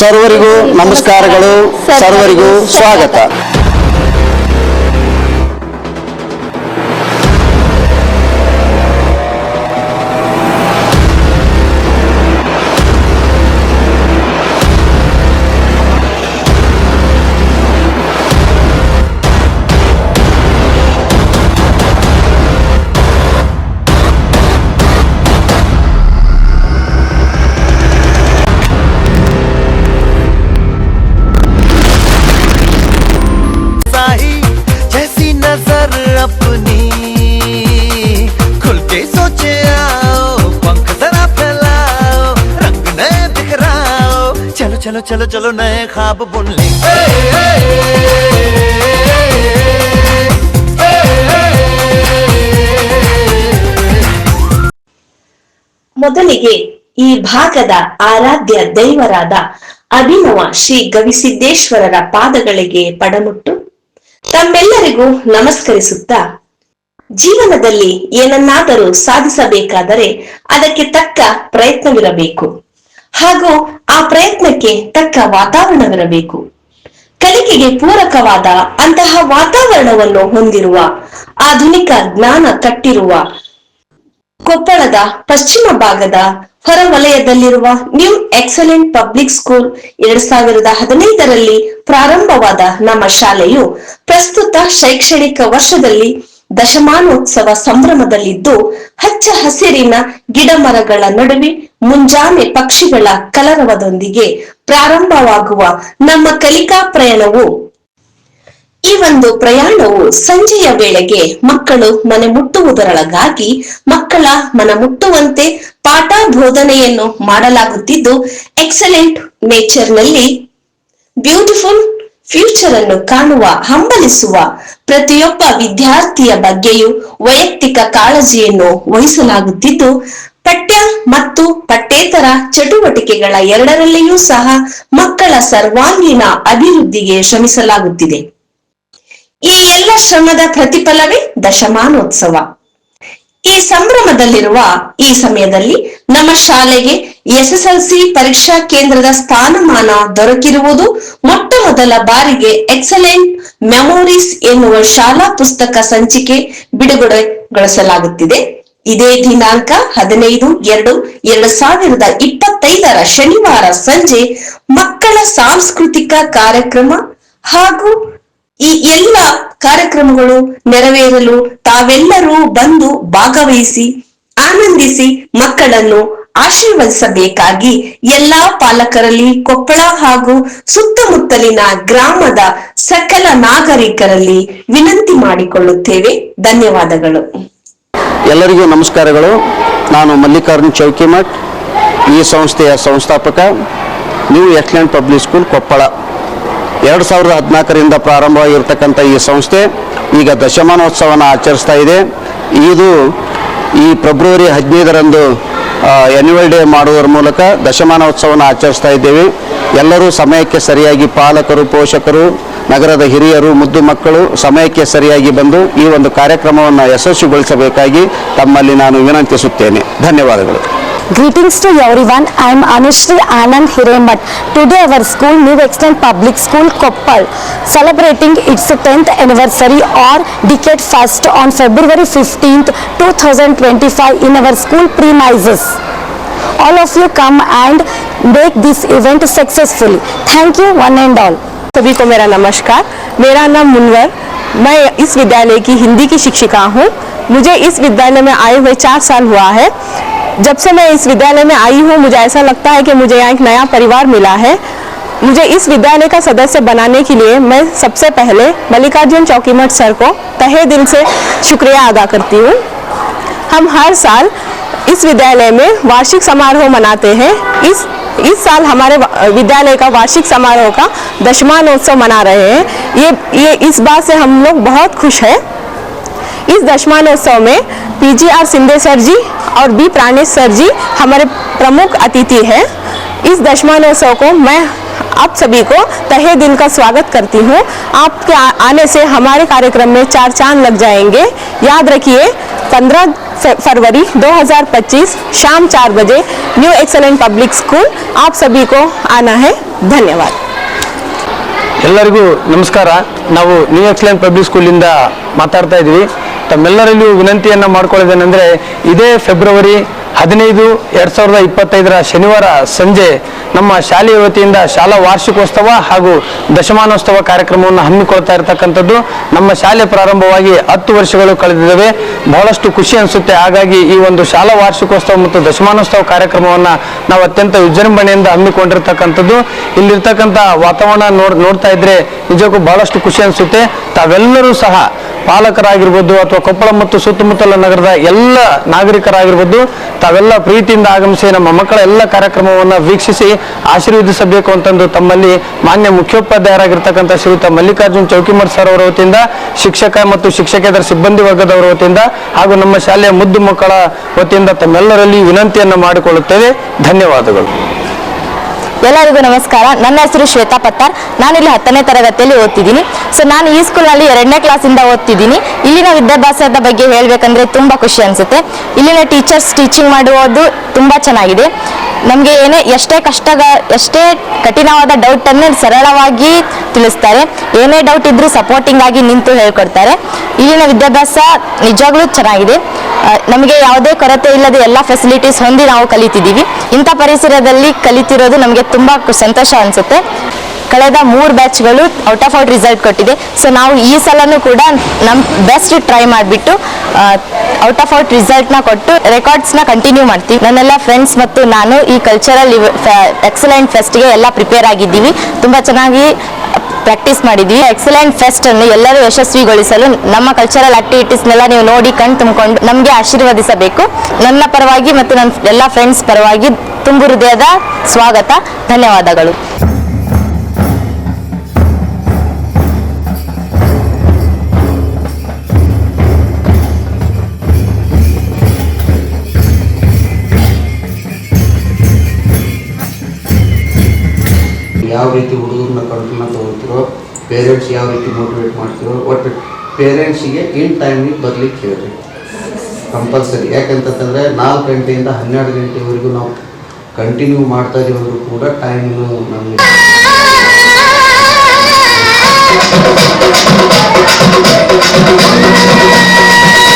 ಸರ್ವರಿಗೂ ನಮಸ್ಕಾರಗಳು. ಸರ್ವರಿಗೂ ಸ್ವಾಗತ. चलो चलो चलो चलो नए ख्वाब बुन लेंगे ಮೊದಲಿಗೆ ಈ ಭಾಗದ ಆರಾಧ್ಯ ದೈವರಾದ ಅಭಿನವ ಶ್ರೀ ಗವಿಸಿದ್ದೇಶ್ವರರ ಪಾದಗಳಿಗೆ ಪಡಮುಟ್ಟು ತಮ್ಮೆಲ್ಲರಿಗೂ ನಮಸ್ಕರಿಸುತ್ತಾ ಜೀವನದಲ್ಲಿ ಏನನ್ನಾದರೂ ಸಾಧಿಸಬೇಕಾದರೆ ಅದಕ್ಕೆ ತಕ್ಕ ಪ್ರಯತ್ನವಿರಬೇಕು ಹಾಗೂ ಆ ಪ್ರಯತ್ನಕ್ಕೆ ತಕ್ಕ ವಾತಾವರಣವಿರಬೇಕು. ಕಲಿಕೆಗೆ ಪೂರಕವಾದ ಅಂತಹ ವಾತಾವರಣವನ್ನು ಹೊಂದಿರುವ ಆಧುನಿಕ ಜ್ಞಾನ ಕಟ್ಟಿರುವ ಕೊಪ್ಪಳದ ಪಶ್ಚಿಮ ಭಾಗದ ಹೊರವಲಯದಲ್ಲಿರುವ ನ್ಯೂ ಎಕ್ಸಲೆಂಟ್ ಪಬ್ಲಿಕ್ ಸ್ಕೂಲ್ ಎರಡ್ ಸಾವಿರದ ಹದಿನೈದರಲ್ಲಿ ಪ್ರಾರಂಭವಾದ ನಮ್ಮ ಶಾಲೆಯು ಪ್ರಸ್ತುತ ಶೈಕ್ಷಣಿಕ ವರ್ಷದಲ್ಲಿ ದಶಮಾನೋತ್ಸವ ಸಂಭ್ರಮದಲ್ಲಿದ್ದು ಹಚ್ಚ ಹಸಿರಿನ ಗಿಡ ಮರಗಳ ನಡುವೆ ಮುಂಜಾನೆ ಪಕ್ಷಿಗಳ ಕಲರವದೊಂದಿಗೆ ಪ್ರಾರಂಭವಾಗುವ ನಮ್ಮ ಕಲಿಕಾ ಪ್ರಯಾಣವು. ಈ ಒಂದು ಪ್ರಯಾಣವು ಸಂಜೆಯ ವೇಳೆಗೆ ಮಕ್ಕಳು ಮನೆ ಮುಟ್ಟುವುದರೊಳಗಾಗಿ ಮಕ್ಕಳ ಮನ ಮುಟ್ಟುವಂತೆ ಪಾಠ ಬೋಧನೆಯನ್ನು ಮಾಡಲಾಗುತ್ತಿದ್ದು, ಎಕ್ಸಲೆಂಟ್ ನೇಚರ್ನಲ್ಲಿ ಬ್ಯೂಟಿಫುಲ್ ಫ್ಯೂಚರ್ ಅನ್ನು ಕಾಣುವ, ಹಂಬಲಿಸುವ ಪ್ರತಿಯೊಬ್ಬ ವಿದ್ಯಾರ್ಥಿಯ ಬಗ್ಗೆಯೂ ವೈಯಕ್ತಿಕ ಕಾಳಜಿಯನ್ನು ವಹಿಸಲಾಗುತ್ತಿದ್ದು, ಪಠ್ಯ ಮತ್ತು ಪಠ್ಯೇತರ ಚಟುವಟಿಕೆಗಳ ಎರಡರಲ್ಲಿಯೂ ಸಹ ಮಕ್ಕಳ ಸರ್ವಾಂಗೀಣ ಅಭಿವೃದ್ಧಿಗೆ ಶ್ರಮಿಸಲಾಗುತ್ತಿದೆ. ಈ ಎಲ್ಲ ಶ್ರಮದ ಪ್ರತಿಫಲವೇ ದಶಮಾನೋತ್ಸವ. ಈ ಸಂಭ್ರಮದಲ್ಲಿರುವ ಈ ಸಮಯದಲ್ಲಿ ನಮ್ಮ ಶಾಲೆಗೆ ಎಸ್ಎಸ್ಎಲ್ಸಿ ಪರೀಕ್ಷಾ ಕೇಂದ್ರದ ಸ್ಥಾನಮಾನ ದೊರಕಿರುವುದು ಮೊಟ್ಟ ಮೊದಲ ಬಾರಿಗೆ ಎಕ್ಸಲೆಂಟ್ ಮೆಮೊರೀಸ್ ಎನ್ನುವ ಶಾಲಾ ಪುಸ್ತಕ ಸಂಚಿಕೆ ಬಿಡುಗಡೆಗೊಳಿಸಲಾಗುತ್ತಿದೆ. ಇದೇ ದಿನಾಂಕ ಹದಿನೈದು, ಎರಡು ಎರಡು ಸಾವಿರದ ಇಪ್ಪತ್ತೈದರ ಶನಿವಾರ ಸಂಜೆ ಮಕ್ಕಳ ಸಾಂಸ್ಕೃತಿಕ ಕಾರ್ಯಕ್ರಮ ಹಾಗೂ ಈ ಎಲ್ಲ ಕಾರ್ಯಕ್ರಮಗಳು ನೆರವೇರಲು ತಾವೆಲ್ಲರೂ ಬಂದು ಭಾಗವಹಿಸಿ, ಆನಂದಿಸಿ ಮಕ್ಕಳನ್ನು ಆಶೀರ್ವದಿಸಬೇಕಾಗಿ ಎಲ್ಲಾ ಪಾಲಕರಲ್ಲಿ ಕೊಪ್ಪಳ ಹಾಗೂ ಸುತ್ತಮುತ್ತಲಿನ ಗ್ರಾಮದ ಸಕಲ ನಾಗರಿಕರಲ್ಲಿ ವಿನಂತಿ ಮಾಡಿಕೊಳ್ಳುತ್ತೇವೆ. ಧನ್ಯವಾದಗಳು. ಎಲ್ಲರಿಗೂ ನಮಸ್ಕಾರಗಳು. ನಾನು ಮಲ್ಲಿಕಾರ್ಜುನ್ ಚೌಕಿಮಠ್, ಈ ಸಂಸ್ಥೆಯ ಸಂಸ್ಥಾಪಕ new excellent public school Koppal. ಎರಡು ಸಾವಿರದ ಹದಿನಾಲ್ಕರಿಂದ ಪ್ರಾರಂಭವಾಗಿರ್ತಕ್ಕಂಥ ಈ ಸಂಸ್ಥೆ ಈಗ ದಶಮಾನೋತ್ಸವನ ಆಚರಿಸ್ತಾ ಇದೆ. ಇದು ಈ ಫೆಬ್ರವರಿ ಹದಿನೈದರಂದು ಆ್ಯನ್ಯುವಲ್ ಡೇ ಮಾಡುವುದರ ಮೂಲಕ ದಶಮಾನೋತ್ಸವವನ್ನು ಆಚರಿಸ್ತಾ ಇದ್ದೇವೆ. ಎಲ್ಲರೂ ಸಮಯಕ್ಕೆ ಸರಿಯಾಗಿ ಪಾಲಕರು, ಪೋಷಕರು, ನಗರದ ಹಿರಿಯರು, ಮುದ್ದು ಮಕ್ಕಳು ಸಮಯಕ್ಕೆ ಸರಿಯಾಗಿ ಬಂದು ಈ ಒಂದು ಕಾರ್ಯಕ್ರಮವನ್ನು ಯಶಸ್ವಿಗೊಳಿಸಬೇಕಾಗಿ ತಮ್ಮಲ್ಲಿ ನಾನು ವಿನಂತಿಸುತ್ತೇನೆ. ಧನ್ಯವಾದಗಳು. Greetings to everyone. I am Anushri Anand Hiremat. Today our school, New Extent Public School, Koppal, celebrating its 10th anniversary or decade first on February 15th, 2025 in our school premises. All of you come and make this event successfully. Thank you one and all. सभी को मेरा नमस्कार मेरा नाम मुनवर मैं इस विद्यालय की हिंदी की शिक्षिका हूँ मुझे इस विद्यालय में आए हुए चार साल हुआ है जब से मैं इस विद्यालय में आई हूँ, मुझे ऐसा लगता है कि मुझे यहाँ एक नया परिवार मिला है। मुझे इस विद्यालय का सदस्य बनाने के लिए मैं सबसे पहले मल्लिकार्जुन चौकीमठ सर को तहे दिल से शुक्रिया अदा करती हूँ। हम हर साल इस विद्यालय में वार्षिक समारोह मनाते हैं। इस इस साल हमारे विद्यालय का वार्षिक समारोह का दशमानोत्सव मना रहे हैं। ये ये इस बात से हम लोग बहुत खुश हैं। इस दशमानोत्सव में P G R Sindhe sir ji और बी प्राणेश सर जी हमारे प्रमुख अतिथि हैं इस दशमानोत्सव को मैं आप सभी को तहे दिल का स्वागत करती हूँ आपके आ- आने से हमारे कार्यक्रम में चार चांद लग जाएंगे याद रखिए 15 फ- फरवरी 2025 शाम चार बजे न्यू एक्सलेंट पब्लिक स्कूल आप सभी को आना है धन्यवाद ಎಲ್ಲರಿಗೂ ನಮಸ್ಕಾರ ನಾವು ನ್ಯೂ ಎಕ್ಸಲೆಂಟ್ ಪಬ್ಲಿಕ್ ಸ್ಕೂಲಿಂದ ಮಾತಾಡ್ತಾ ಇದ್ವಿ ತಮ್ಮೆಲ್ಲರಲ್ಲಿಯೂ ವಿನಂತಿಯನ್ನು ಮಾಡ್ಕೊಳ್ಳೋದೇನೆಂದರೆ, ಇದೇ ಫೆಬ್ರವರಿ ಹದಿನೈದು ಎರಡು ಸಾವಿರದ ಇಪ್ಪತ್ತೈದರ ಶನಿವಾರ ಸಂಜೆ ನಮ್ಮ ಶಾಲೆಯ ವತಿಯಿಂದ ಶಾಲಾ ವಾರ್ಷಿಕೋತ್ಸವ ಹಾಗೂ ದಶಮಾನೋತ್ಸವ ಕಾರ್ಯಕ್ರಮವನ್ನು ಹಮ್ಮಿಕೊಳ್ತಾ ಇರತಕ್ಕಂಥದ್ದು ನಮ್ಮ ಶಾಲೆ ಪ್ರಾರಂಭವಾಗಿ ಹತ್ತು ವರ್ಷಗಳು ಕಳೆದಿದ್ದಾವೆ. ಬಹಳಷ್ಟು ಖುಷಿ ಅನಿಸುತ್ತೆ. ಹಾಗಾಗಿ ಈ ಒಂದು ಶಾಲಾ ವಾರ್ಷಿಕೋತ್ಸವ ಮತ್ತು ದಶಮಾನೋತ್ಸವ ಕಾರ್ಯಕ್ರಮವನ್ನು ನಾವು ಅತ್ಯಂತ ವಿಜೃಂಭಣೆಯಿಂದ ಹಮ್ಮಿಕೊಂಡಿರ್ತಕ್ಕಂಥದ್ದು. ಇಲ್ಲಿರ್ತಕ್ಕಂಥ ವಾತಾವರಣ ನೋಡ್, ನೋಡ್ತಾ ಇದ್ರೆ ನಿಜಕ್ಕೂ ಬಹಳಷ್ಟು ಖುಷಿ ಅನಿಸುತ್ತೆ. ತಾವೆಲ್ಲರೂ ಸಹ ಪಾಲಕರಾಗಿರ್ಬೋದು ಅಥವಾ ಕೊಪ್ಪಳ ಮತ್ತು ಸುತ್ತಮುತ್ತಲ ನಗರದ ಎಲ್ಲ ನಾಗರಿಕರಾಗಿರ್ಬೋದು, ತಾವೆಲ್ಲ ಪ್ರೀತಿಯಿಂದ ಆಗಮಿಸಿ ನಮ್ಮ ಮಕ್ಕಳ ಎಲ್ಲ ಕಾರ್ಯಕ್ರಮವನ್ನು ವೀಕ್ಷಿಸಿ ಆಶೀರ್ವದಿಸಬೇಕು ಅಂತಂದು ತಮ್ಮಲ್ಲಿ ಮಾನ್ಯ ಮುಖ್ಯೋಪಾಧ್ಯಾಯರಾಗಿರ್ತಕ್ಕಂಥ ಶ್ರೀಯುತ ಮಲ್ಲಿಕಾರ್ಜುನ್ ಚೌಕಿಮಠ್ ಸರ್ ಅವರ ವತಿಯಿಂದ, ಶಿಕ್ಷಕ ಮತ್ತು ಶಿಕ್ಷಕೇತರ ಸಿಬ್ಬಂದಿ ವರ್ಗದವರ ವತಿಯಿಂದ ಹಾಗೂ ನಮ್ಮ ಶಾಲೆಯ ಮುದ್ದು ಮಕ್ಕಳ ವತಿಯಿಂದ ತಮ್ಮೆಲ್ಲರಲ್ಲಿ ವಿನಂತಿಯನ್ನು ಮಾಡಿಕೊಳ್ಳುತ್ತೇವೆ. ಧನ್ಯವಾದಗಳು. ಎಲ್ಲರಿಗೂ ನಮಸ್ಕಾರ. ನನ್ನ ಹೆಸರು ಶ್ವೇತಾ ಪತ್ತಾರ್. ನಾನಿಲ್ಲಿ ಹತ್ತನೇ ತರಗತಿಯಲ್ಲಿ ಓದ್ತಿದ್ದೀನಿ. ಸೊ ನಾನು ಈ ಸ್ಕೂಲ್ನಲ್ಲಿ ಎರಡನೇ ಕ್ಲಾಸಿಂದ ಓದ್ತಿದ್ದೀನಿ. ಇಲ್ಲಿನ ವಿದ್ಯಾಭ್ಯಾಸದ ಬಗ್ಗೆ ಹೇಳಬೇಕಂದ್ರೆ ತುಂಬ ಖುಷಿ ಅನಿಸುತ್ತೆ. ಇಲ್ಲಿನ ಟೀಚರ್ಸ್ ಟೀಚಿಂಗ್ ಮಾಡುವುದು ತುಂಬ ಚೆನ್ನಾಗಿದೆ. ನಮಗೆ ಏನೇ ಎಷ್ಟೇ ಕಷ್ಟಗ ಎಷ್ಟೇ ಕಠಿಣವಾದ ಡೌಟನ್ನು ಸರಳವಾಗಿ ತಿಳಿಸ್ತಾರೆ. ಏನೇ ಡೌಟ್ ಇದ್ದರೂ ಸಪೋರ್ಟಿಂಗ್ ಆಗಿ ನಿಂತು ಹೇಳ್ಕೊಡ್ತಾರೆ. ಇಲ್ಲಿನ ವಿದ್ಯಾಭ್ಯಾಸ ನಿಜವಾಗ್ಲೂ ಚೆನ್ನಾಗಿದೆ. ನಮಗೆ ಯಾವುದೇ ಕೊರತೆ ಇಲ್ಲದೆ ಎಲ್ಲ ಫೆಸಿಲಿಟೀಸ್ ಹೊಂದಿ ನಾವು ಕಲಿತಿದ್ದೀವಿ. ಇಂಥ ಪರಿಸರದಲ್ಲಿ ಕಲಿತಿರೋದು ನಮಗೆ ತುಂಬ ಸಂತೋಷ ಅನಿಸುತ್ತೆ. ಕಳೆದ ಮೂರು ಬ್ಯಾಚ್ಗಳು ಔಟ್ ಆಫ್ ಔಟ್ ರಿಸಲ್ಟ್ ಕೊಟ್ಟಿದೆ. ಸೊ ನಾವು ಈ ಸಲನೂ ಕೂಡ ನಮ್ಮ ಬೆಸ್ಟ್ ಟ್ರೈ ಮಾಡಿಬಿಟ್ಟು ಔಟ್ ಆಫ್ ಔಟ್ ರಿಸಲ್ಟ್ನ ಕೊಟ್ಟು ರೆಕಾರ್ಡ್ಸ್ನ ಕಂಟಿನ್ಯೂ ಮಾಡ್ತೀವಿ. ನನ್ನೆಲ್ಲ ಫ್ರೆಂಡ್ಸ್ ಮತ್ತು ನಾನು ಈ ಕಲ್ಚರಲ್ ಎಕ್ಸಲೆಂಟ್ ಫೆಸ್ಟ್ಗೆ ಎಲ್ಲ ಪ್ರಿಪೇರ್ ಆಗಿದ್ದೀವಿ. ತುಂಬ ಚೆನ್ನಾಗಿ ಪ್ರಾಕ್ಟೀಸ್ ಮಾಡಿದ್ವಿ. ಎಕ್ಸಲೆಂಟ್ ಫೆಸ್ಟ್ ಅನ್ನು ಎಲ್ಲರೂ ಯಶಸ್ವಿಗೊಳಿಸಲು ನಮ್ಮ ಕಲ್ಚರಲ್ ಆಕ್ಟಿವಿಟೀಸ್ನೆಲ್ಲ ನೀವು ನೋಡಿ ಕಣ್ ತುಂಬಿಕೊಂಡು ನಮಗೆ ಆಶೀರ್ವದಿಸಬೇಕು. ನನ್ನ ಪರವಾಗಿ ಮತ್ತು ನನ್ನ ಎಲ್ಲ ಫ್ರೆಂಡ್ಸ್ ಪರವಾಗಿ ತುಂಬು ಹೃದಯದ ಸ್ವಾಗತ. ಧನ್ಯವಾದಗಳು. ಯಾವ ರೀತಿ ತಗೊಳ್ತಿರೋ ಪೇರೆಂಟ್ಸ್ ಯಾವ ರೀತಿ ಮೋಟಿವೇಟ್ ಮಾಡ್ತಿರೋ ಒಟ್ಟು ಪೇರೆಂಟ್ಸಿಗೆ ಇನ್ ಟೈಮಿಗೆ ಬರ್ಲಿಕ್ಕೆ ಹೇಳ್ರಿ ಕಂಪಲ್ಸರಿ ಯಾಕಂತಂದರೆ ನಾಲ್ಕು ಗಂಟೆಯಿಂದ ಹನ್ನೆರಡು ಗಂಟೆವರೆಗೂ ನಾವು ಕಂಟಿನ್ಯೂ ಮಾಡ್ತಾ ಇದೀವಿ ಅಂದ್ರೂ ಕೂಡ ಟೈಮು ನಮಗೆ Thank.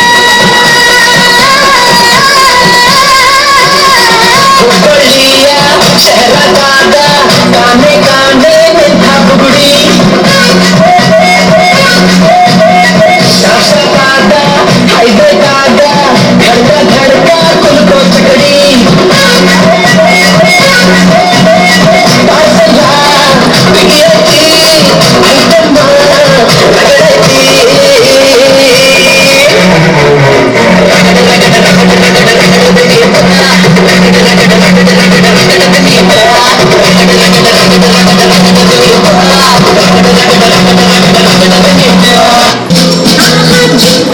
Jesus.